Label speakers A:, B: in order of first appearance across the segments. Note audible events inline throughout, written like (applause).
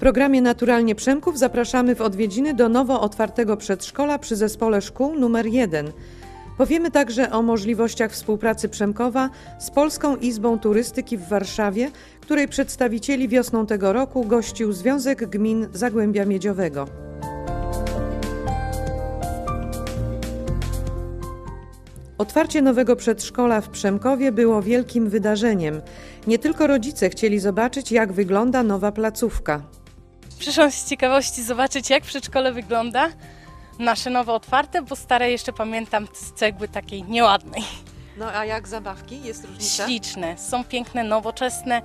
A: programie Naturalnie Przemków zapraszamy w odwiedziny do nowo otwartego przedszkola przy zespole szkół numer 1. Powiemy także o możliwościach współpracy Przemkowa z Polską Izbą Turystyki w Warszawie, której przedstawicieli wiosną tego roku gościł Związek Gmin Zagłębia Miedziowego. Otwarcie nowego przedszkola w Przemkowie było wielkim wydarzeniem. Nie tylko rodzice chcieli zobaczyć, jak wygląda nowa placówka.
B: Przyszłam z ciekawości zobaczyć, jak przedszkole wygląda. Nasze nowo otwarte, bo stare jeszcze pamiętam z cegły takiej nieładnej.
A: No a jak zabawki? Jest różnica?
B: Śliczne, są piękne, nowoczesne,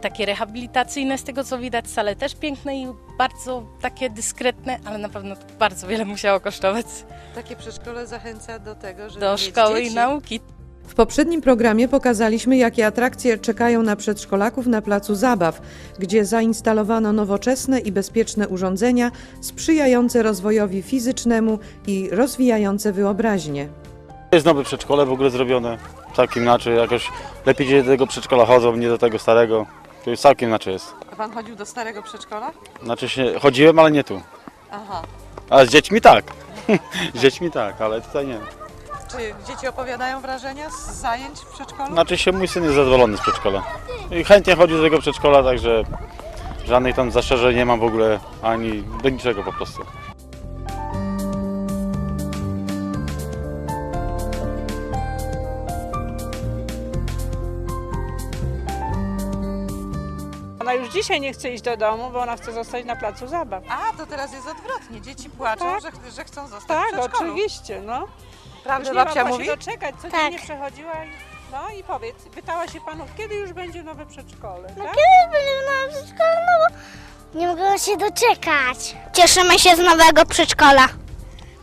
B: takie rehabilitacyjne z tego co widać, sale też piękne i bardzo takie dyskretne, ale na pewno bardzo wiele musiało kosztować
A: Takie przedszkole zachęca do tego, żeby
B: do szkoły
A: dzieci.
B: i nauki.
A: W poprzednim programie pokazaliśmy, jakie atrakcje czekają na przedszkolaków na placu zabaw, gdzie zainstalowano nowoczesne i bezpieczne urządzenia sprzyjające rozwojowi fizycznemu i rozwijające wyobraźnię.
C: Jest nowe przedszkole w ogóle zrobione, całkiem inaczej, jakoś lepiej do tego przedszkola chodzą, nie do tego starego. To jest całkiem inaczej jest.
A: A pan chodził do starego przedszkola?
C: Znaczy się, chodziłem, ale nie tu.
A: Aha.
C: A z dziećmi tak. (laughs) z dziećmi tak, ale tutaj nie.
A: Czy dzieci opowiadają wrażenia z zajęć w przedszkolu?
C: Znaczy się, mój syn jest zadowolony z przedszkola. I chętnie chodzi do tego przedszkola, także żadnych tam zastrzeżeń nie mam w ogóle, ani do niczego po prostu.
D: Ona już dzisiaj nie chce iść do domu, bo ona chce zostać na placu zabaw.
A: A, to teraz jest odwrotnie. Dzieci płaczą,
D: Tak.
A: że, że chcą zostać w
D: Tak,
A: przedszkolu.
D: oczywiście, no.
A: Prawda
D: już nie
A: babcia
D: mogła
A: mówi?
D: się doczekać, codziennie
E: Tak.
D: nie przechodziła i... No i powiedz, pytała się panów, kiedy już będzie nowe przedszkole,
E: No
D: tak?
E: kiedy będzie nowe przedszkole? No bo nie mogę się doczekać. Cieszymy się z nowego przedszkola.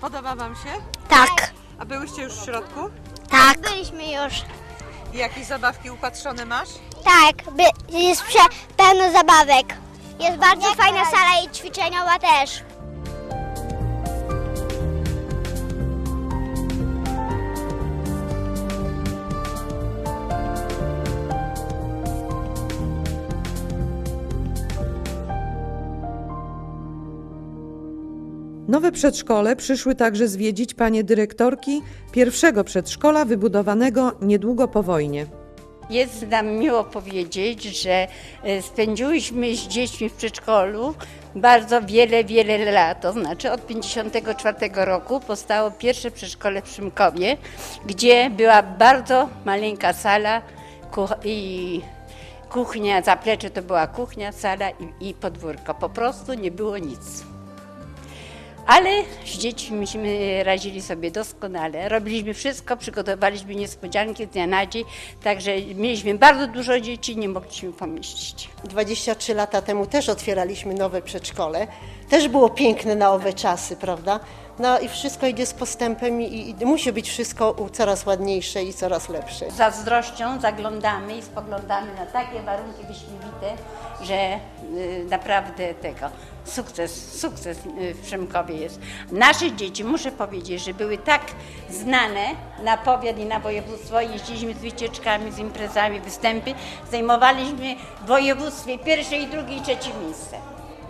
A: Podoba wam się?
E: Tak.
A: A byłyście już w środku?
E: Tak. Byliśmy już.
A: I jakieś zabawki upatrzone masz?
E: Tak, by, jest prze, pełno zabawek. Jest bardzo fajna sala i ćwiczeniowa też.
A: Nowe przedszkole przyszły także zwiedzić panie dyrektorki pierwszego przedszkola wybudowanego niedługo po wojnie.
F: Jest nam miło powiedzieć, że e, spędziłyśmy z dziećmi w przedszkolu bardzo wiele, wiele lat. To znaczy od 1954 roku powstało pierwsze przedszkole w Szymkowie, gdzie była bardzo maleńka sala i kuchnia, zaplecze to była kuchnia, sala i, i podwórko. Po prostu nie było nic. Ale z dziećmi radzili sobie doskonale. Robiliśmy wszystko, przygotowaliśmy niespodzianki z dnia na dzień, także mieliśmy bardzo dużo dzieci, nie mogliśmy pomieścić.
G: 23 lata temu też otwieraliśmy nowe przedszkole. Też było piękne na owe czasy, prawda? No i wszystko idzie z postępem i, i musi być wszystko coraz ładniejsze i coraz lepsze.
F: Z zazdrością zaglądamy i spoglądamy na takie warunki wyśmienite, że y, naprawdę tego sukces, sukces y, w Przemkowie jest. Nasze dzieci, muszę powiedzieć, że były tak znane na powiat i na województwo, jeździliśmy z wycieczkami, z imprezami, występy, zajmowaliśmy w województwie pierwsze i drugie i trzecie miejsce.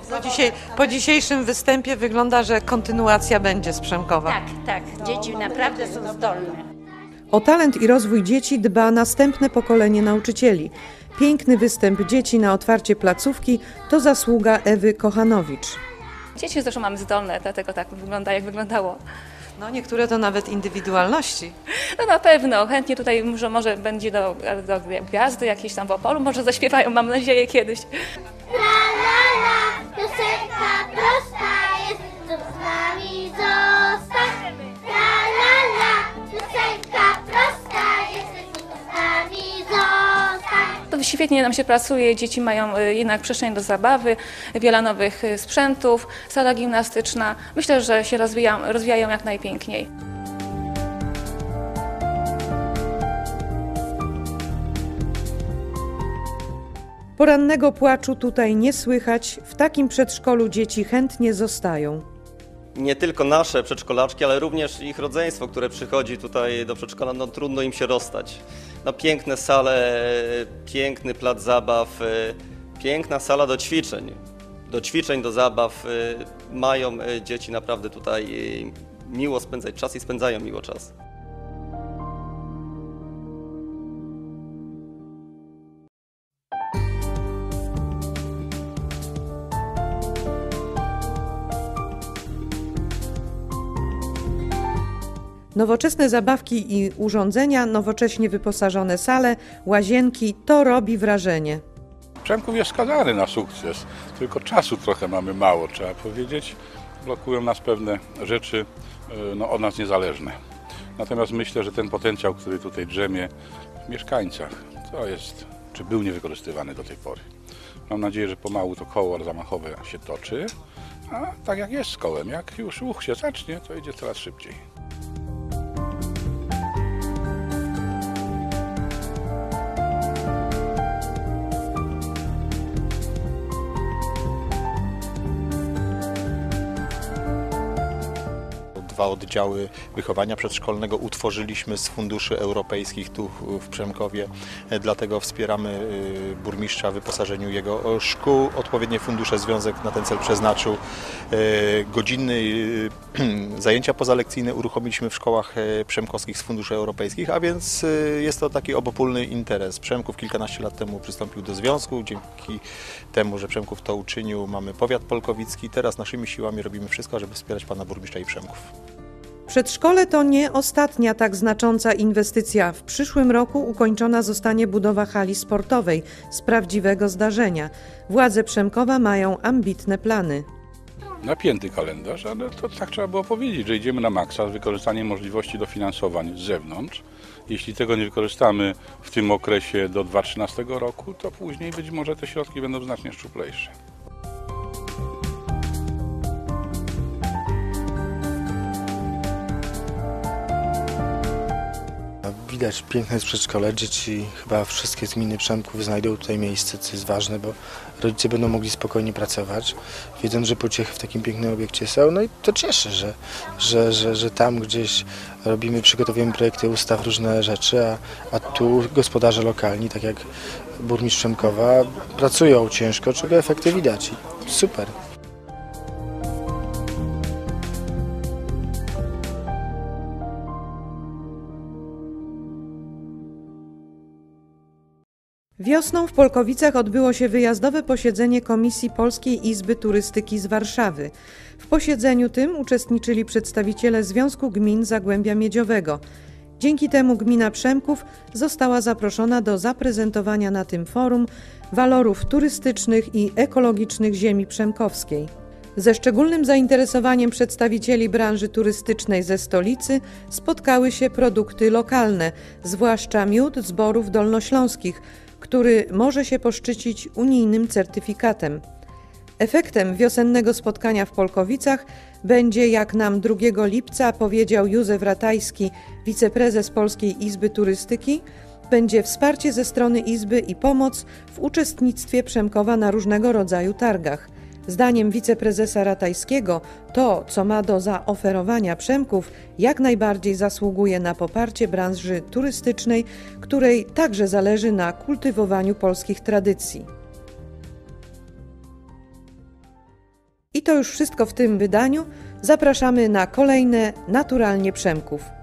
A: Po, dzisiaj, po dzisiejszym występie wygląda, że kontynuacja będzie z Przemkowa.
F: Tak, tak, dzieci naprawdę są zdolne.
A: O talent i rozwój dzieci dba następne pokolenie nauczycieli. Piękny występ dzieci na otwarcie placówki to zasługa Ewy Kochanowicz.
H: Dzieci zresztą mamy zdolne, dlatego tak wygląda, jak wyglądało.
A: No niektóre to nawet indywidualności.
H: No na pewno, chętnie tutaj może, może będzie do, do gwiazdy jakieś tam w Opolu, może zaśpiewają, mam nadzieję, kiedyś.
E: Piosenka prosta jest, to z nami zostań. La la la, piosenka prosta jest, to z nami zostań.
H: To świetnie nam się pracuje, dzieci mają y, jednak przestrzeń do zabawy, wiele nowych y, sprzętów, sala gimnastyczna. Myślę, że się rozwijają, rozwijają jak najpiękniej.
A: Porannego płaczu tutaj nie słychać, w takim przedszkolu dzieci chętnie zostają.
I: nie tylko nasze przedszkolaczki, ale również ich rodzeństwo, które przychodzi tutaj do przedszkola, no trudno im się rozstać. No piękne sale, piękny plac zabaw, e, piękna sala do ćwiczeń. do ćwiczeń, do zabaw. y, Mają y, dzieci naprawdę tutaj miło spędzać czas i spędzają miło czas.
A: Nowoczesne zabawki i urządzenia, nowocześnie wyposażone sale, łazienki to robi wrażenie.
J: Przemków jest skazany na sukces, tylko czasu trochę mamy mało, trzeba powiedzieć. Blokują nas pewne rzeczy e, no, od nas niezależne. Natomiast myślę, że ten potencjał, który tutaj drzemie w mieszkańcach, to jest, czy był niewykorzystywany do tej pory. Mam nadzieję, że pomału to koło zamachowe się toczy, a tak jak jest z kołem, jak już ruch się zacznie, to idzie coraz szybciej.
K: Dwa oddziały wychowania przedszkolnego utworzyliśmy z funduszy europejskich tu w Przemkowie. Dlatego wspieramy y, burmistrza w wyposażeniu jego szkół. Odpowiednie fundusze związek na ten cel przeznaczył. E, Godziny y, (clears throat) zajęcia pozalekcyjne uruchomiliśmy w szkołach przemkowskich z funduszy europejskich, a więc y, jest to taki obopólny interes. Przemków kilkanaście lat temu przystąpił do związku. Dzięki temu, że Przemków to uczynił, mamy powiat polkowicki. Teraz naszymi siłami robimy wszystko, żeby wspierać pana burmistrza i Przemków.
A: Przedszkole to nie ostatnia tak znacząca inwestycja. W przyszłym roku ukończona zostanie budowa hali sportowej z prawdziwego zdarzenia. Władze Przemkowa mają ambitne plany.
J: napięty kalendarz, ale to tak trzeba było powiedzieć, że idziemy na maksa z wykorzystaniem możliwości dofinansowań z zewnątrz. Jeśli tego nie wykorzystamy w tym okresie do 2013 roku, to później być może te środki będą znacznie szczuplejsze.
L: Widać piękne przedszkole. Dzieci chyba wszystkie z gminy Przemków znajdą tutaj miejsce, co jest ważne, bo rodzice będą mogli spokojnie pracować, wiedząc, że pociechy w takim pięknym obiekcie są. No i to cieszy, że, że, że, że tam gdzieś robimy, przygotowujemy projekty ustaw, różne rzeczy, a, a tu gospodarze lokalni, tak jak burmistrz Przemkowa, pracują ciężko, czego efekty widać. Super.
A: Wiosną w Polkowicach odbyło się wyjazdowe posiedzenie Komisji Polskiej Izby Turystyki z Warszawy. W posiedzeniu tym uczestniczyli przedstawiciele Związku Gmin Zagłębia Miedziowego. Dzięki temu gmina Przemków została zaproszona do zaprezentowania na tym forum walorów turystycznych i ekologicznych ziemi przemkowskiej. Ze szczególnym zainteresowaniem przedstawicieli branży turystycznej ze stolicy spotkały się produkty lokalne, zwłaszcza miód z dolnośląskich, który może się poszczycić unijnym certyfikatem. Efektem wiosennego spotkania w Polkowicach będzie, jak nam 2 lipca powiedział Józef Ratajski, wiceprezes Polskiej Izby Turystyki, będzie wsparcie ze strony Izby i pomoc w uczestnictwie Przemkowa na różnego rodzaju targach. Zdaniem wiceprezesa Ratajskiego, to, co ma do zaoferowania Przemków, jak najbardziej zasługuje na poparcie branży turystycznej, której także zależy na kultywowaniu polskich tradycji. I to już wszystko w tym wydaniu. Zapraszamy na kolejne Naturalnie Przemków.